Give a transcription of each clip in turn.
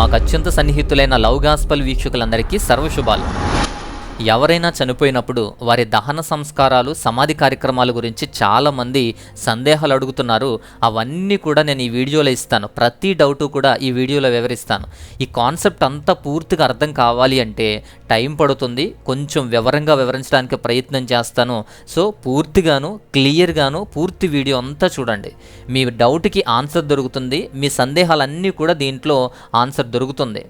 మాకు అత్యంత సన్నిహితులైన love gospel వీక్షకులందరికీ సర్వశుభాలు. ఎవరైనా చనిపోయినప్పుడు వారి దహన సంస్కారాలు సమాధి కార్యక్రమాల గురించి చాలామంది సందేహాలు అడుగుతున్నారు. అవన్నీ కూడా నేను ఈ వీడియోలో ఇస్తాను. ప్రతి డౌటు కూడా ఈ వీడియోలో వివరిస్తాను. ఈ కాన్సెప్ట్ అంతా పూర్తిగా అర్థం కావాలి అంటే టైం పడుతుంది. కొంచెం వివరంగా వివరించడానికి ప్రయత్నం చేస్తాను. సో పూర్తిగాను క్లియర్గాను పూర్తి వీడియో అంతా చూడండి. మీ డౌట్కి ఆన్సర్ దొరుకుతుంది. మీ సందేహాలన్నీ కూడా దీంట్లో ఆన్సర్ దొరుకుతుంది.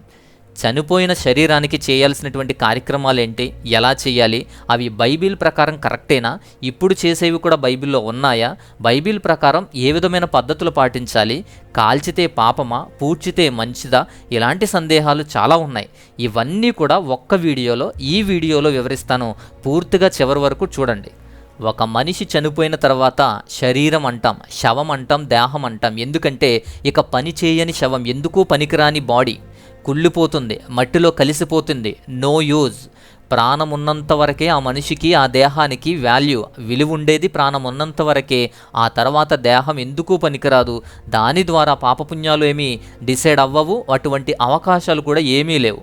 చనిపోయిన శరీరానికి చేయాల్సినటువంటి కార్యక్రమాలు ఏంటి ఎలా చేయాలి? అవి బైబిల్ ప్రకారం కరెక్టేనా? ఇప్పుడు చేసేవి కూడా బైబిల్లో ఉన్నాయా? బైబిల్ ప్రకారం ఏ విధమైన పద్ధతులు పాటించాలి? కాల్చితే పాపమా? పూడ్చితే మంచిదా? ఇలాంటి సందేహాలు చాలా ఉన్నాయి. ఇవన్నీ కూడా ఒక్క వీడియోలో ఈ వీడియోలో వివరిస్తాను. పూర్తిగా చివరి వరకు చూడండి. ఒక మనిషి చనిపోయిన తర్వాత శరీరం అంటాం శవం అంటాం దేహం అంటాం. ఎందుకంటే ఇక పని చేయని శవం ఎందుకు పనికిరాని బాడీ. కుళ్ళిపోతుంది మట్టిలో కలిసిపోతుంది. నో యూజ్ ప్రాణం ఉన్నంత వరకే ఆ మనిషికి ఆ దేహానికి వాల్యూ విలువ ఉండేది ప్రాణం ఉన్నంత వరకే. ఆ తర్వాత దేహం ఎందుకు పనికిరాదు? దాని ద్వారా పాపపుణ్యాలు ఏమీ డిసైడ్ అవ్వవు అటువంటి అవకాశాలు కూడా ఏమీ లేవు.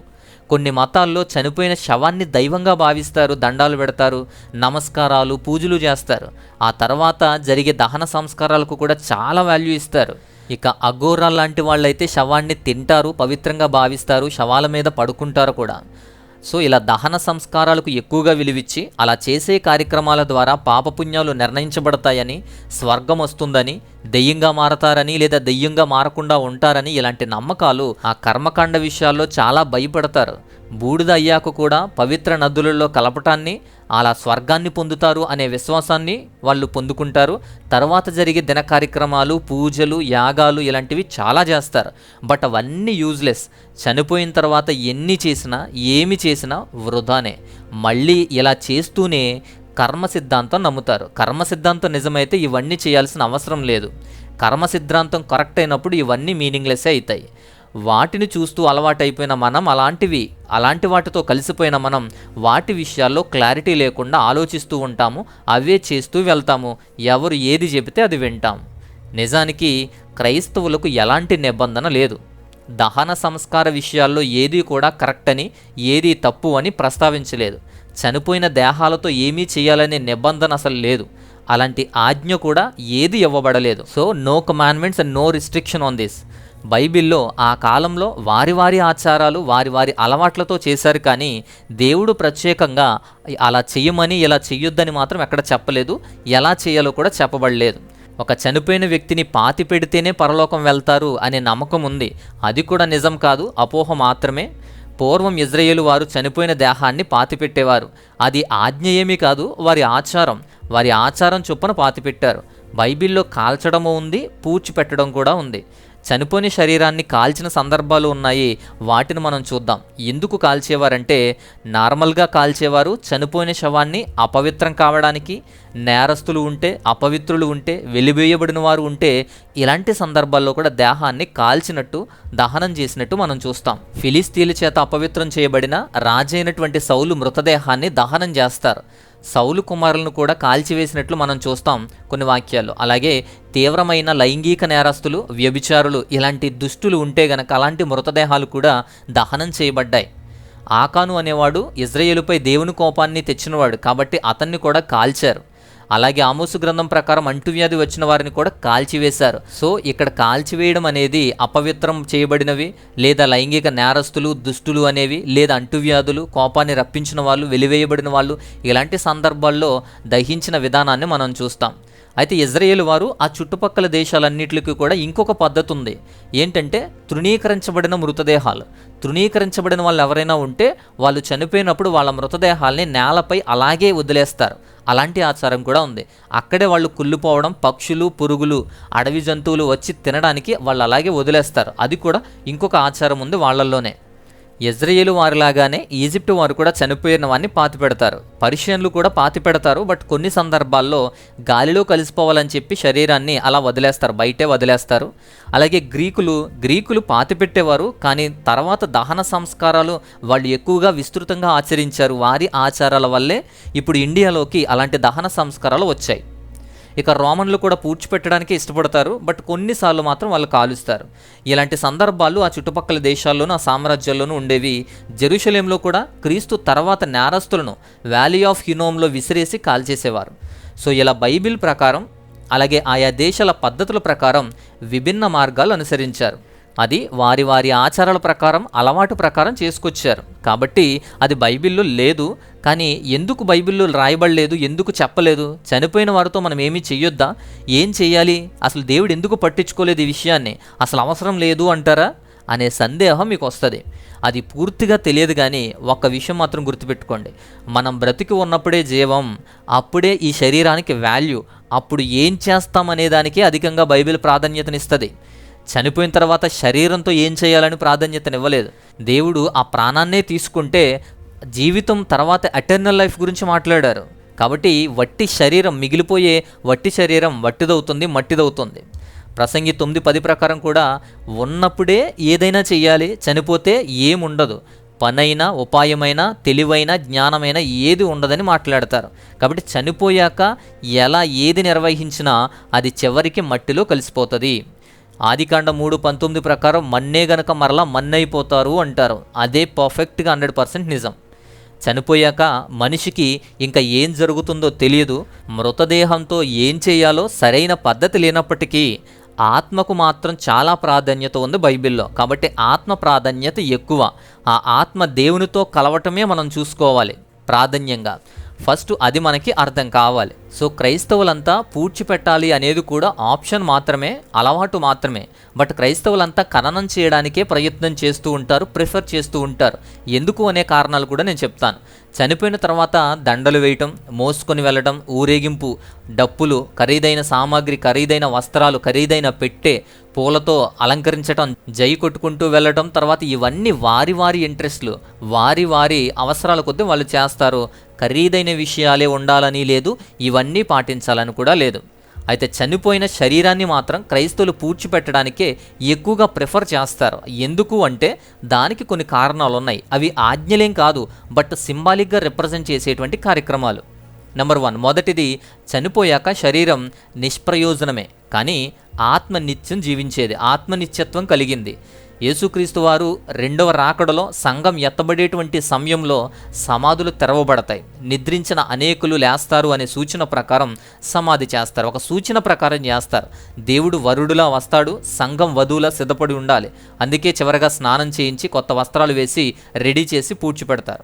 కొన్ని మతాల్లో చనిపోయిన శవాన్ని దైవంగా భావిస్తారు దండాలు పెడతారు నమస్కారాలు పూజలు చేస్తారు. ఆ తర్వాత జరిగే దహన సంస్కారాలకు కూడా చాలా వాల్యూ ఇస్తారు. ఇక అఘోరా లాంటి వాళ్ళైతే శవాన్ని తింటారు పవిత్రంగా భావిస్తారు శవాల మీద పడుకుంటారు కూడా. సో ఇలా దహన సంస్కారాలకు ఎక్కువగా విలువిచ్చి అలా చేసే కార్యక్రమాల ద్వారా పాపపుణ్యాలు నిర్ణయించబడతాయని స్వర్గం వస్తుందని దెయ్యంగా మారతారని లేదా దెయ్యంగా మారకుండా ఉంటారని ఇలాంటి నమ్మకాలు ఆ కర్మకాండ విషయాల్లో చాలా భయపడతారు. బూడిద అయ్యాక కూడా పవిత్ర నదులలో కలపటాన్ని అలా స్వర్గాన్ని పొందుతారు అనే విశ్వాసాన్ని వాళ్ళు పొందుకుంటారు. తర్వాత జరిగే దిన కార్యక్రమాలు పూజలు యాగాలు ఇలాంటివి చాలా చేస్తారు. బట్ అవన్నీ యూజ్లెస్ చనిపోయిన తర్వాత ఎన్ని చేసినా ఏమి చేసినా వృధానే. మళ్ళీ ఇలా చేస్తూనే కర్మ సిద్ధాంతం నమ్ముతారు. కర్మ సిద్ధాంతం నిజమైతే ఇవన్నీ చేయాల్సిన అవసరం లేదు. కర్మ సిద్ధాంతం కరెక్ట్ అయినప్పుడు ఇవన్నీ మీనింగ్లెస్సే అవుతాయి. వాటిని చూస్తూ అలవాటైపోయిన మనం అలాంటివి అలాంటి వాటితో కలిసిపోయిన మనం వాటి విషయాల్లో క్లారిటీ లేకుండా ఆలోచిస్తూ ఉంటాము అవే చేస్తూ వెళ్తాము. ఎవరు ఏది చెబితే అది వింటాం. నిజానికి క్రైస్తవులకు ఎలాంటి నిబంధన లేదు. దహన సంస్కార విషయాల్లో ఏది కూడా కరెక్ట్ అని ఏది తప్పు అని ప్రస్తావించలేదు. చనిపోయిన దేహాలతో ఏమీ చేయాలనే నిబంధన అసలు లేదు. అలాంటి ఆజ్ఞ కూడా ఏది ఇవ్వబడలేదు. So no commandments and no restriction on this బైబిల్లో ఆ కాలంలో వారి వారి ఆచారాలు వారి వారి అలవాట్లతో చేశారు కానీ దేవుడు ప్రత్యేకంగా అలా చెయ్యమని ఇలా చెయ్యొద్దని మాత్రం ఎక్కడ చెప్పలేదు. ఎలా చేయాలో కూడా చెప్పబడలేదు. ఒక చనిపోయిన వ్యక్తిని పాతి పెడితేనే పరలోకం వెళ్తారు అనే నమ్మకం ఉంది. అది కూడా నిజం కాదు. అపోహ మాత్రమే. పూర్వం ఇజ్రాయేలు వారు చనిపోయిన దేహాన్ని పాతిపెట్టేవారు అది ఆజ్ఞ ఏమీ కాదు వారి ఆచారం. వారి ఆచారం చొప్పున పాతిపెట్టారు బైబిల్లో కాల్చడము ఉంది పూడ్చిపెట్టడం కూడా ఉంది. చనిపోని శరీరాన్ని కాల్చిన సందర్భాలు ఉన్నాయి. వాటిని మనం చూద్దాం. ఎందుకు కాల్చేవారంటే నార్మల్గా కాల్చేవారు చనిపోయిన శవాన్ని అపవిత్రం కావడానికి నేరస్తులు ఉంటే అపవిత్రులు ఉంటే వెలివేయబడిన వారు ఉంటే ఇలాంటి సందర్భాల్లో కూడా దేహాన్ని కాల్చినట్టు దహనం చేసినట్టు మనం చూస్తాం. ఫిలిస్తీన్ల చేత అపవిత్రం చేయబడిన రాజైనటువంటి సౌలు మృతదేహాన్ని దహనం చేస్తారు. సౌలు కుమారులను కూడా కాల్చివేసినట్లు మనం చూస్తాం కొన్ని వాక్యాలు అలాగే తీవ్రమైన లైంగిక నేరస్తులు వ్యభిచారులు ఇలాంటి దుష్టులు ఉంటే గనక అలాంటి మృతదేహాలు కూడా దహనం చేయబడ్డాయి. ఆకాను అనేవాడు ఇజ్రాయేలుపై దేవుని కోపాన్ని తెచ్చినవాడు కాబట్టి అతన్ని కూడా కాల్చారు. అలాగే ఆమోసు గ్రంథం ప్రకారం అంటువ్యాధి వచ్చిన వారిని కూడా కాల్చివేశారు. సో ఇక్కడ కాల్చివేయడం అనేది అపవిత్రం చేయబడినవి లేదా లైంగిక నేరస్తులు దుష్టులు అనేవి లేదా అంటువ్యాధులు కోపాన్ని రప్పించిన వాళ్ళు వెలివేయబడిన వాళ్ళు ఇలాంటి సందర్భాల్లో దహించిన విధానాన్ని మనం చూస్తాం. అయితే ఇజ్రాయేల్ వారు ఆ చుట్టుపక్కల దేశాలన్నిటికీ కూడా ఇంకొక పద్ధతి ఉంది. ఏంటంటే తృణీకరించబడిన మృతదేహాలు. తృణీకరించబడిన వాళ్ళు ఎవరైనా ఉంటే వాళ్ళు చనిపోయినప్పుడు వాళ్ళ మృతదేహాల్ని నేలపై అలాగే వదిలేస్తారు. అలాంటి ఆచారం కూడా ఉంది. అక్కడే వాళ్ళు కుళ్ళిపోవడం పక్షులు పురుగులు అడవి జంతువులు వచ్చి తినడానికి వాళ్ళు అలాగే వదిలేస్తారు. అది కూడా ఇంకొక ఆచారం ఉంది వాళ్ళల్లోనే. ఇజ్రాయేలు వారిలాగానే ఈజిప్ట్ వారు కూడా చనిపోయిన వారిని పాతి పెడతారు. పర్షియన్లు కూడా పాతి పెడతారు బట్ కొన్ని సందర్భాల్లో గాలిలో కలిసిపోవాలని చెప్పి శరీరాన్ని అలా వదిలేస్తారు బయటే వదిలేస్తారు. అలాగే గ్రీకులు గ్రీకులు పాతి పెట్టేవారు కానీ తర్వాత దహన సంస్కారాలు వాళ్ళు ఎక్కువగా విస్తృతంగా ఆచరించారు. వారి ఆచారాల వల్లే ఇప్పుడు ఇండియాలోకి అలాంటి దహన సంస్కారాలు వచ్చాయి. ఇక రోమన్లు కూడా పూడ్చిపెట్టడానికి ఇష్టపడతారు బట్ కొన్నిసార్లు మాత్రం వాళ్ళు కాలుస్తారు. ఇలాంటి సందర్భాలు ఆ చుట్టుపక్కల దేశాల్లోనూ ఆ సామ్రాజ్యాల్లోనూ ఉండేవి. జెరూషలేంలో కూడా క్రీస్తు తర్వాత నేరస్తులను వ్యాలీ ఆఫ్ హినోమ్లో విసిరేసి కాల్చేసేవారు. సో ఇలా బైబిల్ ప్రకారం అలాగే ఆయా దేశాల పద్ధతుల ప్రకారం విభిన్న మార్గాలు అనుసరించారు. అది వారి వారి ఆచారాల ప్రకారం అలవాటు ప్రకారం చేసుకొచ్చారు. కాబట్టి అది బైబిల్లో లేదు. కానీ ఎందుకు బైబిల్లో రాయబడలేదు? ఎందుకు చెప్పలేదు? చనిపోయిన వారితో మనం ఏమీ చెయ్యొద్దా? ఏం చేయాలి అసలు దేవుడు ఎందుకు పట్టించుకోలేదు ఈ విషయాన్ని? అసలు అవసరం లేదు అంటారా? అనే సందేహం మీకు వస్తుంది. అది పూర్తిగా తెలియదు కానీ ఒక్క విషయం మాత్రం గుర్తుపెట్టుకోండి. మనం బ్రతికి ఉన్నప్పుడే జీవం అప్పుడే ఈ శరీరానికి వాల్యూ అప్పుడు ఏం చేస్తామనే దానికే అధికంగా బైబిల్ ప్రాధాన్యతనిస్తుంది. చనిపోయిన తర్వాత శరీరంతో ఏం చేయాలని ప్రాధాన్యతనివ్వలేదు. దేవుడు ఆ ప్రాణాన్నే తీసుకుంటే జీవితం తర్వాత ఎటర్నల్ లైఫ్ గురించి మాట్లాడారు. కాబట్టి వట్టి శరీరం మిగిలిపోయే వట్టి శరీరం వట్టిదవుతుంది మట్టిదవుతుంది. ప్రసంగి తొమ్మిది పది ప్రకారం కూడా ఉన్నప్పుడే ఏదైనా చేయాలి చనిపోతే ఏముండదు. పనైనా ఉపాయమైన తెలివైన జ్ఞానమైన ఏది ఉండదని మాట్లాడతారు. కాబట్టి చనిపోయాక ఎలా ఏది నిర్వహించినా అది చివరికి మట్టిలో కలిసిపోతుంది. ఆదికాండ మూడు పంతొమ్మిది ప్రకారం మన్నే గనక మరలా మన్నైపోతారు అంటారు. అదే పర్ఫెక్ట్గా హండ్రెడ్ పర్సెంట్ నిజం. చనిపోయాక మనిషికి ఇంకా ఏం జరుగుతుందో తెలియదు. మృతదేహంతో ఏం చేయాలో సరైన పద్ధతి లేనప్పటికీ ఆత్మకు మాత్రం చాలా ప్రాధాన్యత ఉంది బైబిల్లో. కాబట్టి ఆత్మ ప్రాధాన్యత ఎక్కువ. ఆ ఆత్మ దేవునితో కలవటమే మనం చూసుకోవాలి ప్రాధాన్యంగా. ఫస్ట్ అది మనకి అర్థం కావాలి. సో క్రైస్తవులంతా పూడ్చిపెట్టాలి అనేది కూడా ఆప్షన్ మాత్రమే అలవాటు మాత్రమే. బట్ క్రైస్తవులంతా ఖననం చేయడానికే ప్రయత్నం చేస్తూ ఉంటారు ప్రిఫర్ చేస్తూ ఉంటారు. ఎందుకు అనే కారణాలు కూడా నేను చెప్తాను. చనిపోయిన తర్వాత దండలు వేయటం మోసుకొని వెళ్ళటం ఊరేగింపు డప్పులు ఖరీదైన సామాగ్రి ఖరీదైన వస్త్రాలు ఖరీదైన పెట్టె పూలతో అలంకరించటం జై కొట్టుకుంటూ వెళ్ళటం తర్వాత ఇవన్నీ వారి వారి ఇంట్రెస్ట్లు. వారి వారి అవసరాల కొద్దీ వాళ్ళు చేస్తారు. ఖరీదైన విషయాలే ఉండాలని లేదు. ఇవన్నీ పాటించాలని కూడా లేదు. అయితే చనిపోయిన శరీరాన్ని మాత్రం క్రైస్తవులు పూడ్చిపెట్టడానికే ఎక్కువగా ప్రిఫర్ చేస్తారు. ఎందుకు అంటే దానికి కొన్ని కారణాలు ఉన్నాయి అవి ఆజ్ఞలేం కాదు బట్ సింబాలిక్గా రిప్రజెంట్ చేసేటువంటి కార్యక్రమాలు. నెంబర్ వన్ మొదటిది చనిపోయాక శరీరం నిష్ప్రయోజనమే. కానీ ఆత్మ నిత్యం జీవించేది ఆత్మనిత్యత్వం కలిగింది. యేసుక్రీస్తు వారు రెండవ రాకడలో సంఘం ఎత్తబడేటువంటి సమయంలో సమాధులు తెరవబడతాయి. నిద్రించిన అనేకులు లేస్తారు అనే సూచన ప్రకారం సమాధి చేస్తారు. ఒక సూచన ప్రకారం చేస్తారు. దేవుడు వరుడులా వస్తాడు సంఘం వధువులా సిద్ధపడి ఉండాలి. అందుకే చివరగా స్నానం చేయించి కొత్త వస్త్రాలు వేసి రెడీ చేసి పూడ్చిపెడతారు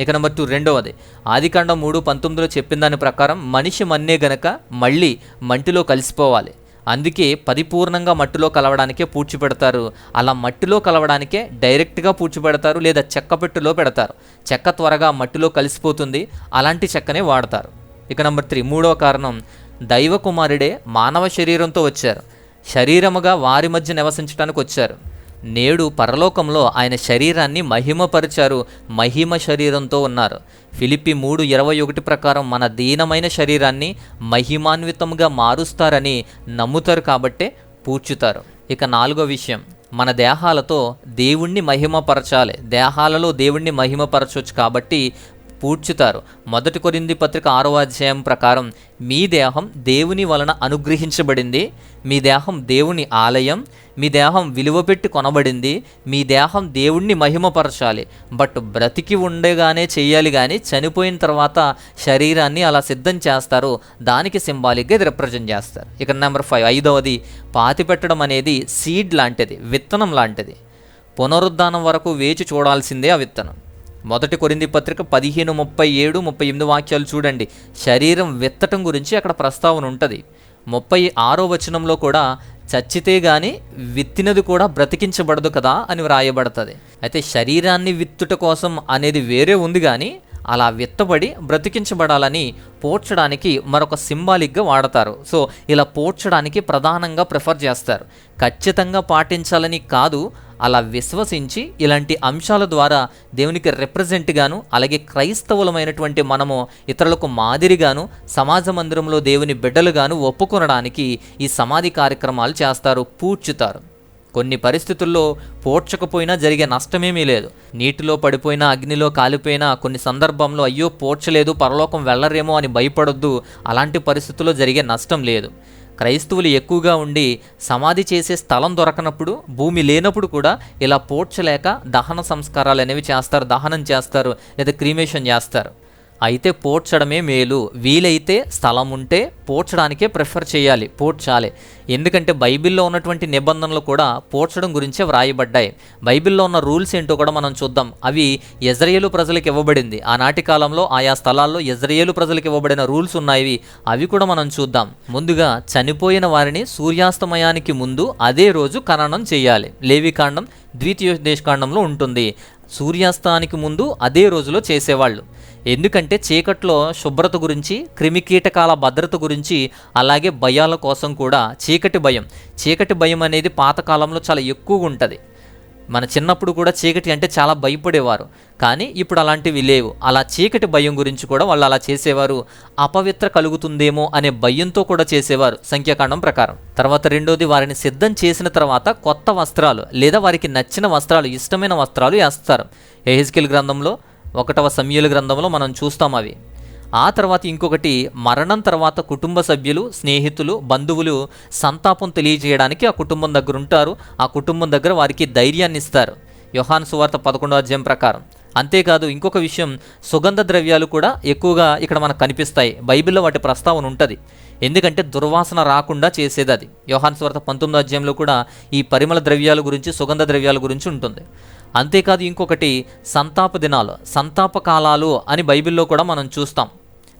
ఇక నెంబర్ టూ రెండవది. ఆదికాండం మూడు పంతొమ్మిదిలో చెప్పిన దాని ప్రకారం మనిషి మన్నే గనక మళ్ళీ మంటిలో కలిసిపోవాలి. అందుకే పరిపూర్ణంగా మట్టిలో కలవడానికే పూడ్చిపెడతారు. అలా మట్టిలో కలవడానికే డైరెక్ట్గా పూడ్చిపెడతారు లేదా చెక్క పెట్టులో పెడతారు. చెక్క త్వరగా మట్టిలో కలిసిపోతుంది. అలాంటి చెక్కనే వాడతారు. ఇక నెంబర్ త్రీ మూడవ కారణం. దైవ కుమారుడే మానవ శరీరంతో వచ్చారు. శరీరముగా వారి మధ్య నివసించడానికి వచ్చారు. నేడు పరలోకంలో ఆయన శరీరాన్ని మహిమపరిచారు మహిమ శరీరంతో ఉన్నారు. ఫిలిప్పి మూడు ఇరవై ఒకటి ప్రకారం మన దీనమైన శరీరాన్ని మహిమాన్వితంగా మారుస్తారని నమ్ముతారు కాబట్టే పూడ్చుతారు. ఇక నాలుగో విషయం మన దేహాలతో దేవుణ్ణి మహిమపరచాలి. దేహాలలో దేవుణ్ణి మహిమపరచవచ్చు కాబట్టి పూడ్చుతారు. మొదటి కొరింది పత్రిక ఆరో అధ్యాయం ప్రకారం మీ దేహం దేవుని వలన అనుగ్రహించబడింది. మీ దేహం దేవుని ఆలయం. మీ దేహం విలువ పెట్టి కొనబడింది. మీ దేహం దేవుణ్ణి మహిమపరచాలి. బట్ బ్రతికి ఉండగానే చేయాలి కానీ చనిపోయిన తర్వాత శరీరాన్ని అలా సిద్ధం చేస్తారు. దానికి సింబాలిక్గా ఇది రిప్రజెంట్ చేస్తారు. ఇక నెంబర్ ఫైవ్ ఐదవది పాతి పెట్టడం అనేది సీడ్ లాంటిది విత్తనం లాంటిది. పునరుద్ధానం వరకు వేచి చూడాల్సిందే ఆ విత్తనం. మొదటి కొరింది పత్రిక పదిహేను ముప్పై ఏడు ముప్పై ఎనిమిది వాక్యాలు చూడండి. శరీరం విత్తటం గురించి అక్కడ ప్రస్తావన ఉంటుంది. ముప్పై ఆరో వచనంలో కూడా చచ్చితే గాని విత్తినది కూడా బ్రతికించబడదు కదా అని వ్రాయబడుతుంది. అయితే శరీరాన్ని విత్తుట కోసం అనేది వేరే ఉంది కానీ అలా విత్తబడి బ్రతికించబడాలని పోడ్చడానికి మరొక సింబాలిక్గా వాడతారు. సో ఇలా పోడ్చడానికి ప్రధానంగా ప్రిఫర్ చేస్తారు. ఖచ్చితంగా పాటించాలని కాదు అలా విశ్వసించి ఇలాంటి అంశాల ద్వారా దేవునికి రిప్రజెంట్గాను అలాగే క్రైస్తవులమైనటువంటి మనము ఇతరులకు మాదిరిగాను సమాజ మందిరంలో దేవుని బిడ్డలుగాను ఒప్పుకొనడానికి ఈ సమాధి కార్యక్రమాలు చేస్తారు పూడ్చుతారు. కొన్ని పరిస్థితుల్లో పోడ్చకపోయినా జరిగే నష్టమేమీ లేదు. నీటిలో పడిపోయినా అగ్నిలో కాలిపోయినా కొన్ని సందర్భంలో అయ్యో పోడ్చలేదు పరలోకం వెళ్ళరేమో అని భయపడొద్దు అలాంటి పరిస్థితుల్లో జరిగే నష్టం లేదు. క్రైస్తవులు ఎక్కువగా ఉండి సమాధి చేసే స్థలం దొరకనప్పుడు భూమి లేనప్పుడు కూడా ఇలా పోడ్చలేక దహన సంస్కారాలు అనేవి చేస్తారు దహనం చేస్తారు లేదా క్రీమేషన్ చేస్తారు. అయితే పోడ్చడమే మేలు. వీలైతే స్థలం ఉంటే పోడ్చడానికే ప్రిఫర్ చేయాలి పోడ్చాలి. ఎందుకంటే బైబిల్లో ఉన్నటువంటి నిబంధనలు కూడా పోడ్చడం గురించే వ్రాయబడ్డాయి. బైబిల్లో ఉన్న రూల్స్ ఏంటో కూడా మనం చూద్దాం. అవి ఎజ్రయేలు ప్రజలకు ఇవ్వబడింది. ఆనాటి కాలంలో ఆయా స్థలాల్లో ఎజ్రయేలు ప్రజలకు ఇవ్వబడిన రూల్స్ ఉన్నాయి అవి కూడా మనం చూద్దాం. ముందుగా చనిపోయిన వారిని సూర్యాస్తమయానికి ముందు అదే రోజు ఖననం చేయాలి. లేవికాండం ద్వితీయోపదేశకాండంలో ఉంటుంది. సూర్యాస్తానికి ముందు అదే రోజులో చేసేవాళ్ళు. ఎందుకంటే చీకట్లో శుభ్రత గురించి క్రిమికీటకాల భద్రత గురించి అలాగే భయాల కోసం కూడా చీకటి భయం. చీకటి భయం అనేది పాతకాలంలో చాలా ఎక్కువగా ఉంటుంది. మన చిన్నప్పుడు కూడా చీకటి అంటే చాలా భయపడేవారు. కానీ ఇప్పుడు అలాంటివి లేవు. అలా చీకటి భయం గురించి కూడా వాళ్ళు అలా చేసేవారు. అపవిత్ర కలుగుతుందేమో అనే భయంతో కూడా చేసేవారు సంఖ్యాకాండం ప్రకారం. తర్వాత రెండోది వారిని సిద్ధం చేసిన తర్వాత కొత్త వస్త్రాలు లేదా వారికి నచ్చిన వస్త్రాలు ఇష్టమైన వస్త్రాలు వేస్తారు. ఎహెజ్కెల్ గ్రంథంలో ఒకటవ సమయల గ్రంథంలో మనం చూస్తాం అవి. ఆ తర్వాత ఇంకొకటి మరణం తర్వాత కుటుంబ సభ్యులు స్నేహితులు బంధువులు సంతాపం తెలియజేయడానికి ఆ కుటుంబం దగ్గర ఉంటారు. ఆ కుటుంబం దగ్గర వారికి ధైర్యాన్ని ఇస్తారు. యోహాను సువార్త పదకొండో అధ్యాయం ప్రకారం. అంతేకాదు ఇంకొక విషయం సుగంధ ద్రవ్యాలు కూడా ఎక్కువగా ఇక్కడ మనకు కనిపిస్తాయి. బైబిల్లో వాటి ప్రస్తావన ఉంటుంది. ఎందుకంటే దుర్వాసన రాకుండా చేసేది అది. యోహాన్ స్వార్థ పంతొమ్మిదో అధ్యాయంలో కూడా ఈ పరిమళ ద్రవ్యాల గురించి సుగంధ ద్రవ్యాల గురించి ఉంటుంది. అంతేకాదు ఇంకొకటి సంతాప దినాలు సంతాప కాలాలు అని బైబిల్లో కూడా మనం చూస్తాం.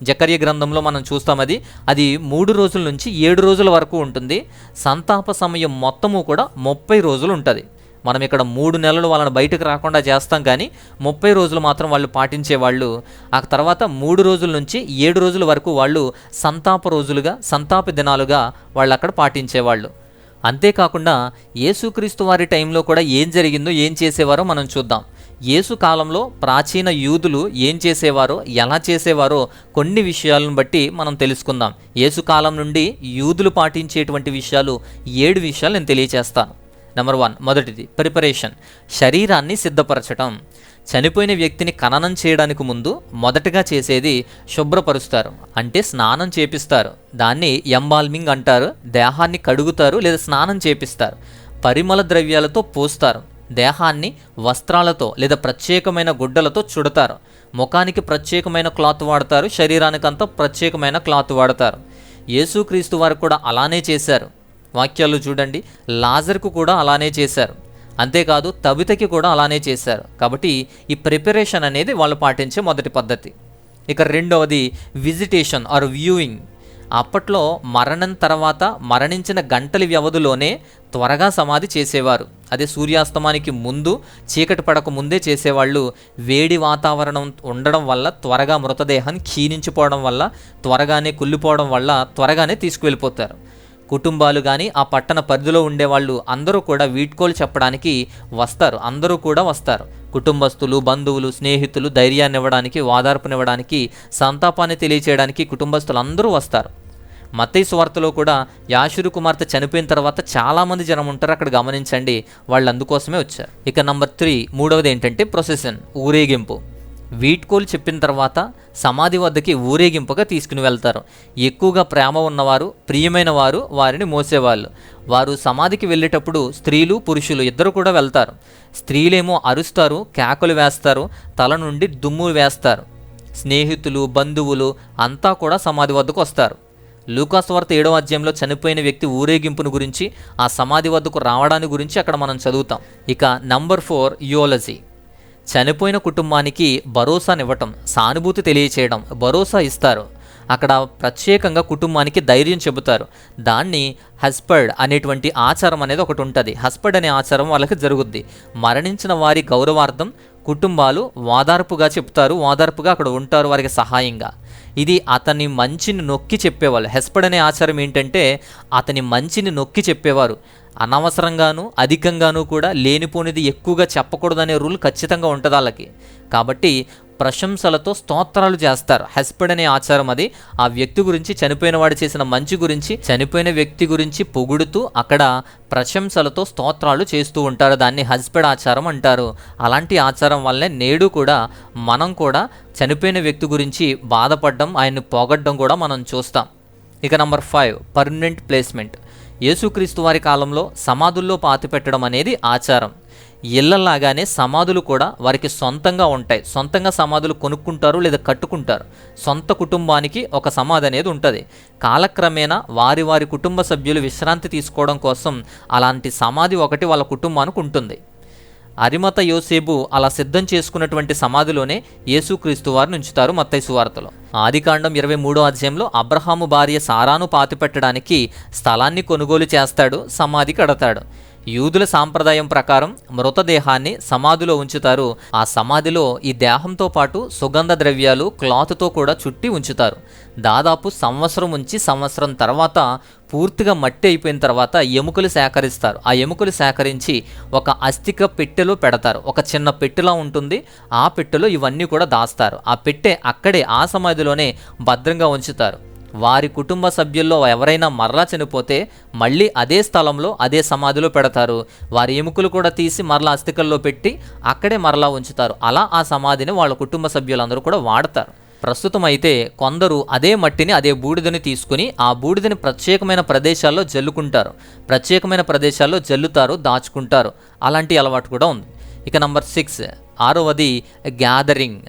జకర్య గ్రంథంలో మనం చూస్తాం అది. అది మూడు రోజుల నుంచి ఏడు రోజుల వరకు ఉంటుంది. సంతాప సమయం మొత్తము కూడా ముప్పై రోజులు ఉంటుంది. మనం ఇక్కడ మూడు నెలలు వాళ్ళని బయటకు రాకుండా చేస్తాం కానీ ముప్పై రోజులు మాత్రం వాళ్ళు పాటించే వాళ్ళు. ఆ తర్వాత మూడు రోజుల నుంచి ఏడు రోజుల వరకు వాళ్ళు సంతాప రోజులుగా సంతాప దినాలుగా వాళ్ళు అక్కడ పాటించేవాళ్ళు అంతేకాకుండా యేసుక్రీస్తు వారి టైంలో కూడా ఏం జరిగిందో ఏం చేసేవారో మనం చూద్దాం. యేసు కాలంలో ప్రాచీన యూదులు ఏం చేసేవారో ఎలా చేసేవారో కొన్ని విషయాలను బట్టి మనం తెలుసుకుందాం. యేసు కాలం నుండి యూదులు పాటించేటువంటి విషయాలు ఏడు విషయాలు నేను తెలియచేస్తాను. నెంబర్ వన్ మొదటిది ప్రిపరేషన్ శరీరాన్ని సిద్ధపరచటం. చనిపోయిన వ్యక్తిని ఖననం చేయడానికి ముందు మొదటగా చేసేది శుభ్రపరుస్తారు. అంటే స్నానం చేపిస్తారు. దాన్ని ఎంబాల్మింగ్ అంటారు. దేహాన్ని కడుగుతారు లేదా స్నానం చేపిస్తారు. పరిమళ ద్రవ్యాలతో పూస్తారు. దేహాన్ని వస్త్రాలతో లేదా ప్రత్యేకమైన గుడ్డలతో చుడతారు. ముఖానికి ప్రత్యేకమైన క్లాత్ వాడతారు. శరీరానికంతా ప్రత్యేకమైన క్లాత్ వాడతారు. యేసుక్రీస్తు వారు కూడా అలానే చేశారు. వాక్యాలు చూడండి. లాజర్కు కూడా అలానే చేశారు. అంతేకాదు తబితకి కూడా అలానే చేశారు. కాబట్టి ఈ ప్రిపరేషన్ అనేది వాళ్ళు పాటించే మొదటి పద్ధతి. ఇక రెండవది విజిటేషన్ ఆర్ వ్యూయింగ్. అప్పట్లో మరణం తర్వాత మరణించిన గంటల వ్యవధిలోనే త్వరగా సమాధి చేసేవారు. అదే సూర్యాస్తమానికి ముందు చీకటి పడక ముందే చేసేవాళ్ళు. వేడి వాతావరణం ఉండడం వల్ల త్వరగా మృతదేహం క్షీణించిపోవడం వల్ల త్వరగానే కుళ్ళిపోవడం వల్ల త్వరగానే తీసుకువెళ్ళిపోతారు. కుటుంబాలు కానీ ఆ పట్టణ పరిధిలో ఉండేవాళ్ళు అందరూ కూడా వీడ్కోలు చెప్పడానికి వస్తారు. అందరూ కూడా వస్తారు. కుటుంబస్తులు బంధువులు స్నేహితులు ధైర్యాన్ని ఇవ్వడానికి ఓదార్పునివ్వడానికి సంతాపాన్ని తెలియచేయడానికి కుటుంబస్తులు అందరూ వస్తారు. మత్తయి స్వార్థలో కూడా యాషురు కుమార్తె చనిపోయిన తర్వాత చాలామంది జనం ఉంటారు. అక్కడ గమనించండి. వాళ్ళు అందుకోసమే వచ్చారు. ఇక నంబర్ త్రీ మూడవది ఏంటంటే ప్రొసెషన్ ఊరేగింపు. వీట్కోలు చెప్పిన తర్వాత సమాధి వద్దకి ఊరేగింపుగా తీసుకుని వెళ్తారు. ఎక్కువగా ప్రేమ ఉన్నవారు ప్రియమైన వారు వారిని మోసేవాళ్ళు. వారు సమాధికి వెళ్ళేటప్పుడు స్త్రీలు పురుషులు ఇద్దరు కూడా వెళ్తారు. స్త్రీలేమో అరుస్తారు కేకలు వేస్తారు తల నుండి దుమ్ము వేస్తారు. స్నేహితులు బంధువులు అంతా కూడా సమాధి వద్దకు వస్తారు. లూకాస్ వార్త ఏడవ అధ్యాయంలో చనిపోయిన వ్యక్తి ఊరేగింపును గురించి ఆ సమాధి వద్దకు రావడాన్ని గురించి అక్కడ మనం చదువుతాం. ఇక నంబర్ ఫోర్ యోలజీ. చనిపోయిన కుటుంబానికి భరోసానివ్వటం సానుభూతి తెలియచేయడం భరోసా ఇస్తారు. అక్కడ ప్రత్యేకంగా కుటుంబానికి ధైర్యం చెబుతారు. దాన్ని హస్బర్డ్ అనేటువంటి ఆచారం అనేది ఒకటి ఉంటుంది. హస్బర్డ్ అనే ఆచారం వాళ్ళకి జరుగుద్ది. మరణించిన వారి గౌరవార్థం కుటుంబాలు ఓదార్పుగా చెప్తారు ఓదార్పుగా అక్కడ ఉంటారు వారికి సహాయంగా. ఇది అతని మంచిని నొక్కి చెప్పేవాళ్ళు. హెస్పడ్ అనే ఆచారం ఏంటంటే అతని మంచిని నొక్కి చెప్పేవారు. అనవసరంగాను అధికంగాను కూడా లేనిపోనిది ఎక్కువగా చెప్పకూడదనే రూల్ ఖచ్చితంగా ఉంటుంది వాళ్ళకి. కాబట్టి ప్రశంసలతో స్తోత్రాలు చేస్తారు. హస్పెడ్ అనే ఆచారం అది. ఆ వ్యక్తి గురించి చనిపోయిన వాడు చేసిన మంచి గురించి చనిపోయిన వ్యక్తి గురించి పొగుడుతూ అక్కడ ప్రశంసలతో స్తోత్రాలు చేస్తూ ఉంటారు. దాన్ని హస్పెడ్ ఆచారం అంటారు. అలాంటి ఆచారం వల్లనే నేడు కూడా మనం కూడా చనిపోయిన వ్యక్తి గురించి బాధపడడం ఆయన్ని పొగడ్డం కూడా మనం చూస్తాం. ఇక నంబర్ ఫైవ్ పర్మనెంట్ ప్లేస్మెంట్. యేసుక్రీస్తు వారి కాలంలో సమాధుల్లో పాతిపెట్టడం అనేది ఆచారం. ఇళ్ళలాగానే సమాధులు కూడా వారికి సొంతంగా ఉంటాయి. సొంతంగా సమాధులు కొనుక్కుంటారు లేదా కట్టుకుంటారు. సొంత కుటుంబానికి ఒక సమాధి అనేది ఉంటుంది. కాలక్రమేణా వారి వారి కుటుంబ సభ్యులు విశ్రాంతి తీసుకోవడం కోసం అలాంటి సమాధి ఒకటి వాళ్ళ కుటుంబానికి ఉంటుంది. అరిమత యోసేపు అలా సిద్ధం చేసుకున్నటువంటి సమాధిలోనే యేసుక్రీస్తు వారిని ఉంచుతారు మత్తైసు వార్తలో. ఆదికాండం ఇరవై మూడో అధ్యాయంలో అబ్రహాము భార్య సారాను పాతిపెట్టడానికి స్థలాన్ని కొనుగోలు చేస్తాడు సమాధి కడతాడు. యూదుల సాంప్రదాయం ప్రకారం మృతదేహాన్ని సమాధిలో ఉంచుతారు. ఆ సమాధిలో ఈ దేహంతో పాటు సుగంధ ద్రవ్యాలు క్లాత్తో కూడా చుట్టి ఉంచుతారు. దాదాపు సంవత్సరం ఉంచి సంవత్సరం తర్వాత పూర్తిగా మట్టి అయిపోయిన తర్వాత ఎముకలు సేకరిస్తారు. ఆ ఎముకలు సేకరించి ఒక అస్థిక పెట్టెలో పెడతారు. ఒక చిన్న పెట్టెలా ఉంటుంది. ఆ పెట్టెలో ఇవన్నీ కూడా దాస్తారు. ఆ పెట్టె అక్కడే ఆ సమాధిలోనే భద్రంగా ఉంచుతారు. వారి కుటుంబ సభ్యుల్లో ఎవరైనా మరలా చనిపోతే మళ్ళీ అదే స్థలంలో అదే సమాధిలో పెడతారు. వారి ఎముకలు కూడా తీసి మరలా అస్థికల్లో పెట్టి అక్కడే మరలా ఉంచుతారు. అలా ఆ సమాధిని వాళ్ళ కుటుంబ సభ్యులందరూ కూడా వాడతారు. ప్రస్తుతం అయితే కొందరు అదే మట్టిని అదే బూడిదని తీసుకుని ఆ బూడిదని ప్రత్యేకమైన ప్రదేశాల్లో జల్లుకుంటారు. ప్రత్యేకమైన ప్రదేశాల్లో జల్లుతారు దాచుకుంటారు. అలాంటి అలవాటు కూడా ఉంది. ఇక నంబర్ సిక్స్ ఆరవది గ్యాదరింగ్.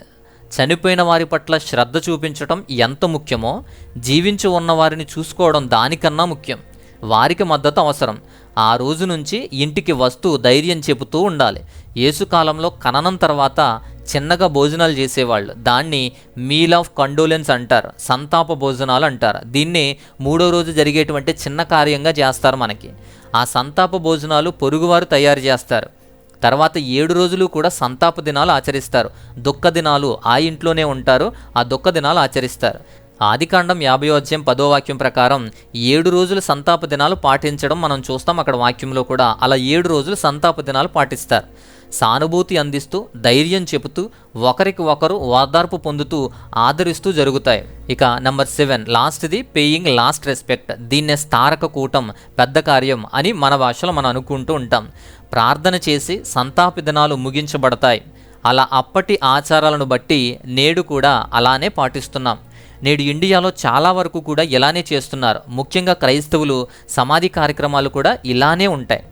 చనిపోయిన వారి పట్ల శ్రద్ధ చూపించటం ఎంత ముఖ్యమో జీవించి ఉన్నవారిని చూసుకోవడం దానికన్నా ముఖ్యం. వారికి మద్దతు అవసరం. ఆ రోజు నుంచి ఇంటికి వస్తూ ధైర్యం చెబుతూ ఉండాలి. యేసుకాలంలో కననం తర్వాత చిన్నగా భోజనాలు చేసేవాళ్ళు. దాన్ని మీల్ ఆఫ్ కండోలెన్స్ అంటారు సంతాప భోజనాలు అంటారు. దీన్ని మూడో రోజు జరిగేటువంటి చిన్న కార్యంగా చేస్తారు మనకి. ఆ సంతాప భోజనాలు పొరుగువారు తయారు చేస్తారు. తర్వాత ఏడు రోజులు కూడా సంతాప దినాలు ఆచరిస్తారు. దుఃఖ దినాలు ఆ ఇంట్లోనే ఉంటారు. ఆ దుఃఖ దినాలు ఆచరిస్తారు. ఆదికాండం యాభై అధ్యాయం పదో వాక్యం ప్రకారం ఏడు రోజులు సంతాప దినాలు పాటించడం మనం చూస్తాం అక్కడ వాక్యంలో కూడా. అలా ఏడు రోజులు సంతాప దినాలు పాటిస్తారు. సానుభూతి అందిస్తూ ధైర్యం చెబుతూ ఒకరికి ఒకరు ఓదార్పు పొందుతూ ఆదరిస్తూ జరుగుతాయి. ఇక నెంబర్ సెవెన్ లాస్ట్ది పేయింగ్ లాస్ట్ రెస్పెక్ట్. దీన్నే స్థారక కూటం పెద్ద కార్యం అని మన భాషలో మనం అనుకుంటూ ఉంటాం. ప్రార్థన చేసి సంతాప దినాలు ముగించబడతాయి. అలా అప్పటి ఆచారాలను బట్టి నేడు కూడా అలానే పాటిస్తున్నాం. నేడు ఇండియాలో చాలా వరకు కూడా ఇలానే చేస్తున్నారు. ముఖ్యంగా క్రైస్తవులు సమాధి కార్యక్రమాలు కూడా ఇలానే ఉంటాయి.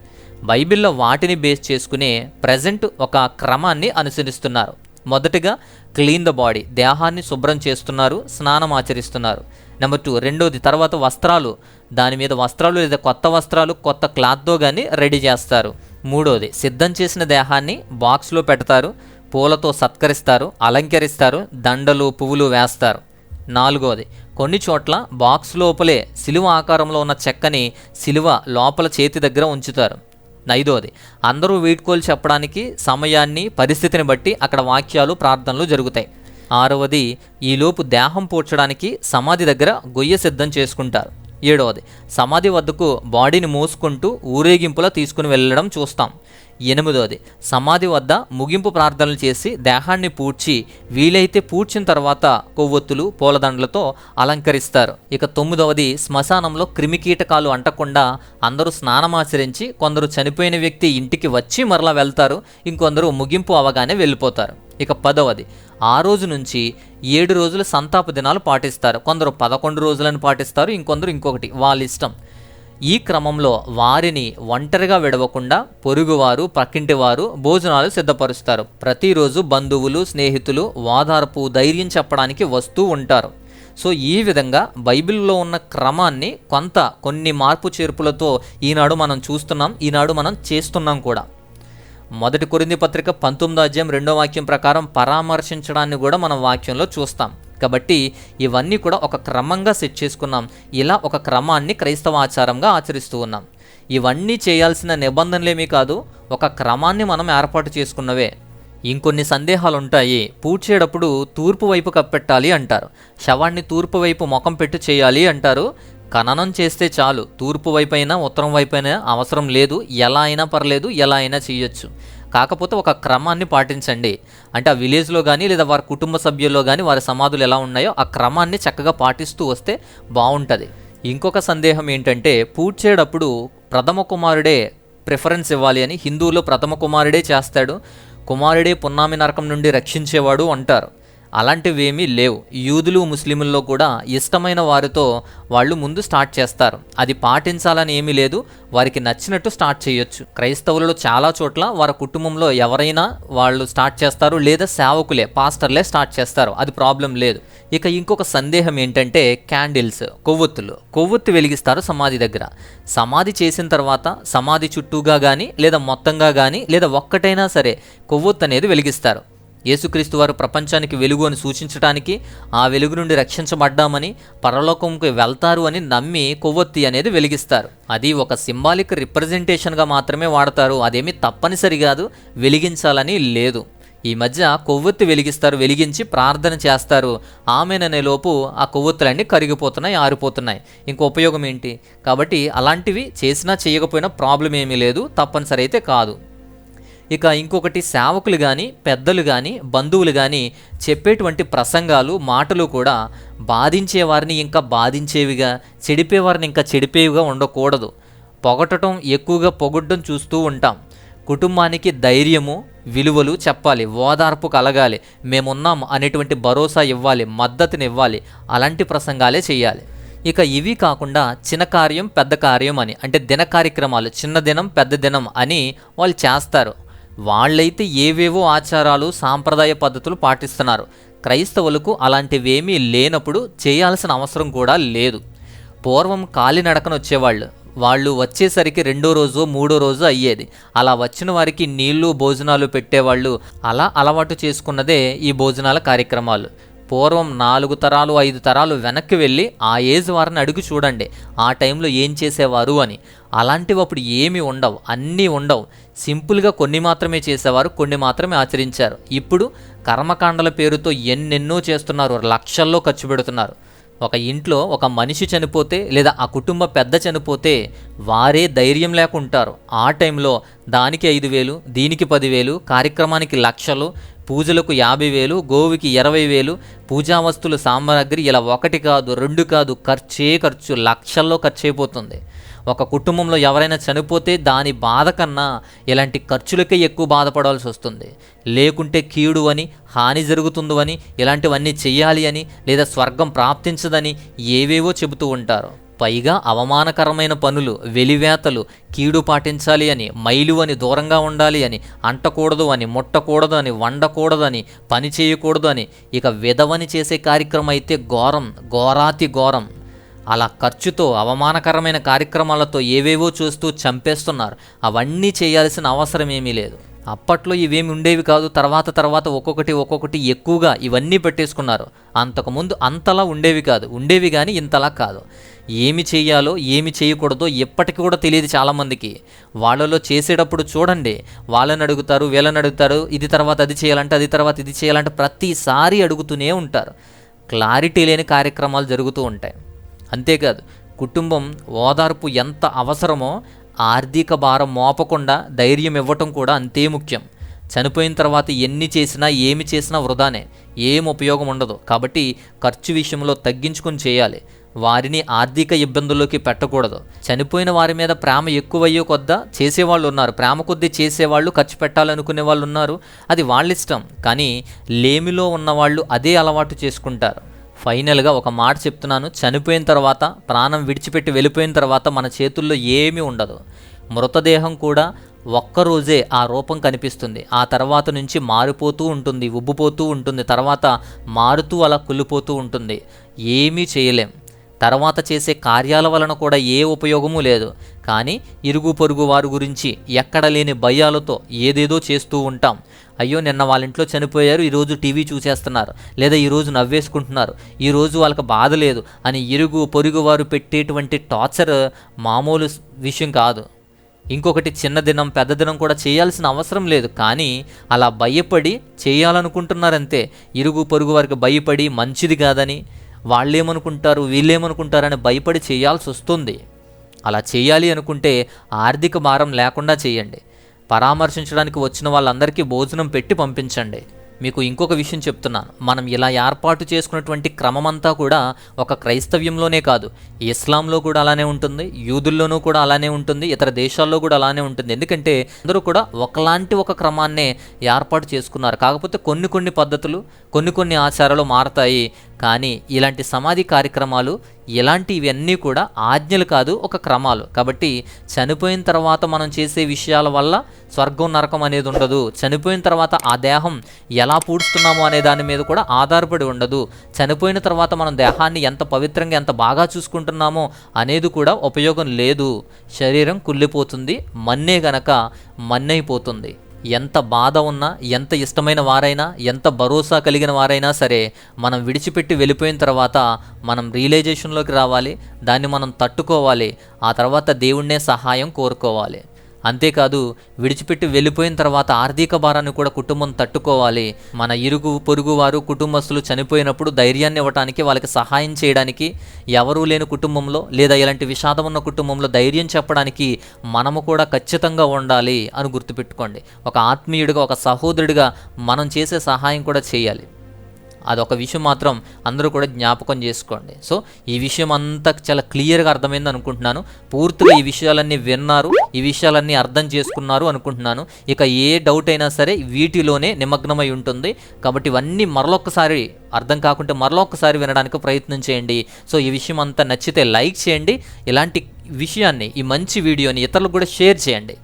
బైబిల్లో వాటిని బేస్ చేసుకునే ప్రజెంట్ ఒక క్రమాన్ని అనుసరిస్తున్నారు. మొదటగా క్లీన్ ద బాడీ దేహాన్ని శుభ్రం చేస్తున్నారు స్నానం ఆచరిస్తున్నారు. నెంబర్ టూ రెండోది తర్వాత వస్త్రాలు. దాని మీద వస్త్రాలు లేదా కొత్త వస్త్రాలు కొత్త క్లాత్తో కానీ రెడీ చేస్తారు. మూడోది సిద్ధం చేసిన దేహాన్ని బాక్స్లో పెడతారు పూలతో సత్కరిస్తారు అలంకరిస్తారు దండలు పువ్వులు వేస్తారు. నాలుగోది కొన్ని చోట్ల బాక్స్ లోపలే సిలువ ఆకారంలో ఉన్న చెక్కని సిలువ లోపల చేతి దగ్గర ఉంచుతారు. ఐదోది అందరూ వీడ్కోలు చెప్పడానికి సమయాన్ని పరిస్థితిని బట్టి అక్కడ వాక్యాలు ప్రార్థనలు జరుగుతాయి. ఆరవది ఈలోపు దేహం పూడ్చడానికి సమాధి దగ్గర గొయ్య సిద్ధం చేసుకుంటారు. ఏడవది. సమాధి వద్దకు బాడీని మోసుకుంటూ ఊరేగింపులా తీసుకుని వెళ్ళడం చూస్తాం. ఎనిమిదవది సమాధి వద్ద ముగింపు ప్రార్థనలు చేసి దేహాన్ని పూడ్చి వీలైతే పూడ్చిన తర్వాత కొవ్వొత్తులు పూలదండలతో అలంకరిస్తారు. ఇక తొమ్మిదవది శ్మశానంలో క్రిమికీటకాలు అంటకుండా అందరూ స్నానమాచరించి కొందరు చనిపోయిన వ్యక్తి ఇంటికి వచ్చి మరలా వెళ్తారు ఇంకొందరు ముగింపు అవగానే వెళ్ళిపోతారు. ఇక పదవది. ఆ రోజు నుంచి ఏడు రోజులు సంతాప దినాలు పాటిస్తారు. కొందరు పదకొండు రోజులను పాటిస్తారు ఇంకొందరు ఇంకొకటి. వాళ్ళ ఇష్టం. ఈ క్రమంలో వారిని ఒంటరిగా విడవకుండా పొరుగువారు ప్రక్కింటివారు భోజనాలు సిద్ధపరుస్తారు. ప్రతిరోజు బంధువులు స్నేహితులు వాదార్పు ధైర్యం చెప్పడానికి వస్తూ ఉంటారు. సో ఈ విధంగా బైబిల్లో ఉన్న క్రమాన్ని కొంత కొన్ని మార్పు చేర్పులతో ఈనాడు మనం చూస్తున్నాం ఈనాడు మనం చేస్తున్నాం కూడా. మొదటి కొరింది పత్రిక పంతొమ్మిదో అధ్యాయం రెండో వాక్యం ప్రకారం పరామర్శించడాన్ని కూడా మనం వాక్యంలో చూస్తాం. కాబట్టి ఇవన్నీ కూడా ఒక క్రమంగా సెట్ చేసుకున్నాం. ఇలా ఒక క్రమాన్ని క్రైస్తవ ఆచారంగా ఆచరిస్తూ ఉన్నాం. ఇవన్నీ చేయాల్సిన నిబంధనలేమీ కాదు ఒక క్రమాన్ని మనం ఏర్పాటు చేసుకున్నవే. ఇంకొన్ని సందేహాలు ఉంటాయి పూడ్చేటప్పుడు తూర్పు వైపు కప్పెట్టాలి అంటారు. శవాన్ని తూర్పు వైపు ముఖం పెట్టి చేయాలి అంటారు. ఖననం చేస్తే చాలు. తూర్పు వైపైనా అయినా ఉత్తరం వైపు అయినా అవసరం లేదు. ఎలా అయినా పర్లేదు ఎలా అయినా చేయొచ్చు. కాకపోతే ఒక క్రమాన్ని పాటించండి. అంటే ఆ విలేజ్లో కానీ లేదా వారి కుటుంబ సభ్యుల్లో కానీ వారి సమాధులు ఎలా ఉన్నాయో ఆ క్రమాన్ని చక్కగా పాటిస్తూ వస్తే బాగుంటుంది ఇంకొక సందేహం ఏంటంటే పూడ్చేటప్పుడు ప్రథమ కుమారుడే ప్రిఫరెన్స్ ఇవ్వాలి అని హిందువులో ప్రథమ కుమారుడే చేస్తాడు. కుమారుడే పున్నామి నరకం నుండి రక్షించేవాడు అంటారు. అలాంటివేమీ లేవు. యూదులు ముస్లింల్లో కూడా ఇష్టమైన వారితో వాళ్ళు ముందు స్టార్ట్ చేస్తారు. అది పాటించాలని ఏమీ లేదు. వారికి నచ్చినట్టు స్టార్ట్ చేయొచ్చు. క్రైస్తవులలో చాలా చోట్ల వారి కుటుంబంలో ఎవరైనా వాళ్ళు స్టార్ట్ చేస్తారు లేదా సేవకులే పాస్టర్లే స్టార్ట్ చేస్తారు. అది ప్రాబ్లం లేదు. ఇక ఇంకొక సందేహం ఏంటంటే క్యాండిల్స్ కొవ్వొత్తులు. కొవ్వొత్తు వెలిగిస్తారు సమాధి దగ్గర. సమాధి చేసిన తర్వాత సమాధి చుట్టూగా కానీ లేదా మొత్తంగా కానీ లేదా ఒక్కటైనా సరే కొవ్వొత్తు అనేది వెలిగిస్తారు. యేసుక్రీస్తు వారు ప్రపంచానికి వెలుగు అని సూచించడానికి ఆ వెలుగు నుండి రక్షించబడ్డామని పరలోకంకి వెళ్తారు అని నమ్మి కొవ్వొత్తి అనేది వెలిగిస్తారు. అది ఒక సింబాలిక్ రిప్రజెంటేషన్గా మాత్రమే వాడతారు. అదేమీ తప్పనిసరి కాదు వెలిగించాలని లేదు. ఈ మధ్య కొవ్వొత్తి వెలిగిస్తారు వెలిగించి ప్రార్థన చేస్తారు. ఆమెననే లోపు ఆ కొవ్వొత్తులన్నీ కరిగిపోతున్నాయి ఆరిపోతున్నాయి. ఇంక ఉపయోగం ఏంటి? కాబట్టి అలాంటివి చేసినా చేయకపోయినా ప్రాబ్లం ఏమీ లేదు తప్పనిసరి అయితే కాదు. ఇక ఇంకొకటి సేవకులు కానీ పెద్దలు కానీ బంధువులు కానీ చెప్పేటువంటి ప్రసంగాలు మాటలు కూడా బాధించే వారిని ఇంకా బాధించేవిగా చెడిపేవారిని ఇంకా చెడిపేవిగా ఉండకూడదు. పొగటటం ఎక్కువగా పొగడ్డం చూస్తూ ఉంటాం. కుటుంబానికి ధైర్యము విలువలు చెప్పాలి ఓదార్పు కలగాలి. మేమున్నాం అనేటువంటి భరోసా ఇవ్వాలి మద్దతునివ్వాలి అలాంటి ప్రసంగాలే చేయాలి. ఇక ఇవి కాకుండా చిన్న కార్యం పెద్ద కార్యం అని అంటే దిన కార్యక్రమాలు చిన్న దినం పెద్ద దినం అని వాళ్ళు చేస్తారు. వాళ్ళైతే ఏవేవో ఆచారాలు సాంప్రదాయ పద్ధతులు పాటిస్తున్నారు. క్రైస్తవులకు అలాంటివేమీ లేనప్పుడు చేయాల్సిన అవసరం కూడా లేదు. పూర్వం కాలినడకన వచ్చేవాళ్ళు. వాళ్ళు వచ్చేసరికి రెండో రోజు మూడో రోజు అయ్యేది. అలా వచ్చిన వారికి నీళ్ళు భోజనాలు పెట్టేవాళ్ళు. అలా అలవాటు చేసుకున్నదే ఈ భోజనాల కార్యక్రమాలు. పూర్వం నాలుగు తరాలు ఐదు తరాలు వెనక్కి వెళ్ళి ఆ ఏజ్ వారిని అడుగు చూడండి. ఆ టైంలో ఏం చేసేవారు అని. అలాంటివి అప్పుడు ఏమి ఉండవు. అన్నీ ఉండవు. సింపుల్గా కొన్ని మాత్రమే చేసేవారు కొన్ని మాత్రమే ఆచరించారు. ఇప్పుడు కర్మకాండల పేరుతో ఎన్నెన్నో చేస్తున్నారు లక్షల్లో ఖర్చు పెడుతున్నారు. ఒక ఇంట్లో ఒక మనిషి చనిపోతే లేదా ఆ కుటుంబ పెద్ద చనిపోతే వారే ధైర్యం లేకుంటారు. ఆ టైంలో దానికి ఐదు వేలు దీనికి పదివేలు కార్యక్రమానికి లక్షలు పూజలకు యాభై వేలు గోవుకి ఇరవై వేలు పూజా వస్తువుల సామాగ్రి ఇలా ఒకటి కాదు రెండు కాదు ఖర్చే ఖర్చు లక్షల్లో ఖర్చు అయిపోతుంది. ఒక కుటుంబంలో ఎవరైనా చనిపోతే దాని బాధ కన్నా ఇలాంటి ఖర్చులకే ఎక్కువ బాధపడాల్సి వస్తుంది. లేకుంటే కీడు అని హాని జరుగుతుందో అని ఇలాంటివన్నీ చేయాలి అని లేదా స్వర్గం ప్రాప్తించదని ఏవేవో చెబుతూ ఉంటారు. పైగా అవమానకరమైన పనులు వెలివేతలు కీడు పాటించాలి అని మైలు అని దూరంగా ఉండాలి అని అంటకూడదు అని ముట్టకూడదు అని వండకూడదు అని పని చేయకూడదు అని ఇక విధవని చేసే కార్యక్రమం అయితే ఘోరం ఘోరాతి ఘోరం. అలా ఖర్చుతో అవమానకరమైన కార్యక్రమాలతో ఏవేవో చూస్తూ చంపేస్తున్నారు. అవన్నీ చేయాల్సిన అవసరం ఏమీ లేదు. అప్పట్లో ఇవేమి ఉండేవి కాదు. తర్వాత తర్వాత ఒక్కొక్కటి ఒక్కొక్కటి ఎక్కువగా ఇవన్నీ పెట్టేసుకున్నారు. అంతకుముందు అంతలా ఉండేవి కాదు. ఉండేవి కానీ ఇంతలా కాదు. ఏమి చేయాలో ఏమి చేయకూడదో ఎప్పటికీ కూడా తెలియదు చాలామందికి. వాళ్ళలో చేసేటప్పుడు చూడండి. వాళ్ళని అడుగుతారు వీళ్ళని అడుగుతారు. ఇది తర్వాత అది చేయాలంటే అది తర్వాత ఇది చేయాలంటే ప్రతిసారి అడుగుతూనే ఉంటారు. క్లారిటీ లేని కార్యక్రమాలు జరుగుతూ ఉంటాయి. అంతేకాదు కుటుంబం ఓదార్పు ఎంత అవసరమో ఆర్థిక భారం మోపకుండా ధైర్యం ఇవ్వటం కూడా అంతే ముఖ్యం. చనిపోయిన తర్వాత ఎన్ని చేసినా ఏమి చేసినా వృధానే ఏం ఉపయోగం ఉండదు. కాబట్టి ఖర్చు విషయంలో తగ్గించుకొని చేయాలి. వారిని ఆర్థిక ఇబ్బందుల్లోకి పెట్టకూడదు. చనిపోయిన వారి మీద ప్రేమ ఎక్కువయ్యో కొద్దా చేసేవాళ్ళు ఉన్నారు. ప్రేమ కొద్దీ చేసేవాళ్ళు ఖర్చు పెట్టాలనుకునే వాళ్ళు ఉన్నారు. అది వాళ్ళ ఇష్టం కానీ లేమిలో ఉన్నవాళ్ళు అదే అలవాటు చేసుకుంటారు. ఫైనల్గా ఒక మాట చెప్తున్నాను. చనిపోయిన తర్వాత ప్రాణం విడిచిపెట్టి వెళ్ళిపోయిన తర్వాత మన చేతుల్లో ఏమీ ఉండదు. మృతదేహం కూడా ఒక్కరోజే ఆ రూపం కనిపిస్తుంది. ఆ తర్వాత నుంచి మారిపోతూ ఉంటుంది ఉబ్బిపోతూ ఉంటుంది. తర్వాత మారుతూ అలా కుళ్ళిపోతూ ఉంటుంది. ఏమీ చేయలేం. తర్వాత చేసే కార్యాల వలన కూడా ఏ ఉపయోగము లేదు. కానీ ఇరుగు పొరుగు వారి గురించి ఎక్కడ లేని భయాలతో ఏదేదో చేస్తూ ఉంటాం. అయ్యో నిన్న వాళ్ళ ఇంట్లో చనిపోయారు ఈరోజు టీవీ చూసేస్తున్నారు లేదా ఈరోజు నవ్వేసుకుంటున్నారు ఈరోజు వాళ్ళకి బాధ లేదు అని ఇరుగు పొరుగు వారు పెట్టేటువంటి టార్చర్ మామూలు విషయం కాదు. ఇంకొకటి చిన్న దినం పెద్ద దినం కూడా చేయాల్సిన అవసరం లేదు. కానీ అలా భయపడి చేయాలనుకుంటున్నారంతే. ఇరుగు పొరుగు వారికి భయపడి మంచిది కాదని వాళ్ళేమనుకుంటారు వీళ్ళేమనుకుంటారని భయపడి చేయాల్సి వస్తుంది. అలా చేయాలి అనుకుంటే ఆర్థిక భారం లేకుండా చేయండి. పరామర్శించడానికి వచ్చిన వాళ్ళందరికీ భోజనం పెట్టి పంపించండి. మీకు ఇంకొక విషయం చెప్తున్నాను. మనం ఇలా ఏర్పాటు చేసుకున్నటువంటి క్రమమంతా కూడా ఒక క్రైస్తవ్యంలోనే కాదు. ఇస్లాంలో కూడా అలానే ఉంటుంది యూదుల్లోనూ కూడా అలానే ఉంటుంది ఇతర దేశాల్లో కూడా అలానే ఉంటుంది. ఎందుకంటే అందరూ కూడా ఒకలాంటి ఒక క్రమాన్నే ఏర్పాటు చేసుకున్నారు. కాకపోతే కొన్ని కొన్ని పద్ధతులు కొన్ని కొన్ని ఆచారాలు మారతాయి. కానీ ఇలాంటి సమాధి కార్యక్రమాలు ఇలాంటివన్నీ కూడా ఆజ్ఞలు కాదు ఒక క్రమాలు. కాబట్టి చనిపోయిన తర్వాత మనం చేసే విషయాల వల్ల స్వర్గం నరకం అనేది ఉండదు. చనిపోయిన తర్వాత ఆ దేహం ఎలా పూడుస్తున్నాము అనే దాని మీద కూడా ఆధారపడి ఉండదు. చనిపోయిన తర్వాత మనం దేహాన్ని ఎంత పవిత్రంగా ఎంత బాగా చూసుకుంటున్నామో అనేది కూడా ఉపయోగం లేదు. శరీరం కుళ్ళిపోతుంది మన్నే గనక మన్నైపోతుంది. ఎంత బాధ ఉన్నా ఎంత ఇష్టమైన వారైనా ఎంత భరోసా కలిగిన వారైనా సరే మనం విడిచిపెట్టి వెళ్ళిపోయిన తర్వాత మనం రియలైజేషన్లోకి రావాలి దాన్ని మనం తట్టుకోవాలి ఆ తర్వాత దేవుణ్ణే సహాయం కోరుకోవాలి. అంతేకాదు విడిచిపెట్టి వెళ్ళిపోయిన తర్వాత ఆర్థిక భారాన్ని కూడా కుటుంబం తట్టుకోవాలి. మన ఇరుగు పొరుగు వారు కుటుంబస్తులు చనిపోయినప్పుడు ధైర్యాన్ని ఇవ్వడానికి వాళ్ళకి సహాయం చేయడానికి ఎవరూ లేని కుటుంబంలో లేదా ఇలాంటి విషాదం ఉన్న కుటుంబంలో ధైర్యం చెప్పడానికి మనము కూడా ఖచ్చితంగా ఉండాలి అని గుర్తుపెట్టుకోండి. ఒక ఆత్మీయుడిగా ఒక సహోదరుడిగా మనం చేసే సహాయం కూడా చేయాలి. అదొక విషయం మాత్రం అందరూ కూడా జ్ఞాపకం చేసుకోండి. సో ఈ విషయం అంతా చాలా క్లియర్గా అర్థమైంది అనుకుంటున్నాను. పూర్తిగా ఈ విషయాలన్నీ విన్నారు ఈ విషయాలన్నీ అర్థం చేసుకున్నారు అనుకుంటున్నాను. ఇక ఏ డౌట్ అయినా సరే వీటిలోనే నిమగ్నమై ఉంటుంది. కాబట్టి ఇవన్నీ మరొకసారి అర్థం కాకుంటే మరొకసారి వినడానికి ప్రయత్నం చేయండి. సో ఈ విషయం అంతా నచ్చితే లైక్ చేయండి. ఇలాంటి విషయాన్ని ఈ మంచి వీడియోని ఇతరులకు కూడా షేర్ చేయండి.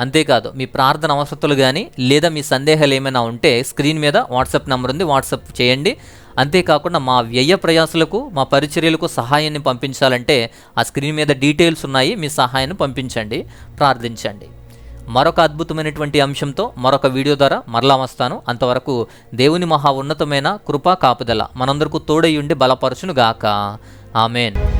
అంతేకాదు మీ ప్రార్థన అవసరతలు కానీ లేదా మీ సందేహాలు ఏమైనా ఉంటే స్క్రీన్ మీద వాట్సాప్ నెంబర్ ఉంది వాట్సాప్ చేయండి. అంతేకాకుండా మా వ్యయ ప్రయాసలకు మా పరిచర్యలకు సహాయాన్ని పంపించాలంటే ఆ స్క్రీన్ మీద డీటెయిల్స్ ఉన్నాయి మీ సహాయాన్ని పంపించండి ప్రార్థించండి. మరొక అద్భుతమైనటువంటి అంశంతో మరొక వీడియో ద్వారా మరలా వస్తాను. అంతవరకు దేవుని మహా ఉన్నతమైన కృపా కాపుదల మనందరకు తోడై బలపరచునుగాక. బలపరచును గాక ఆమెన్.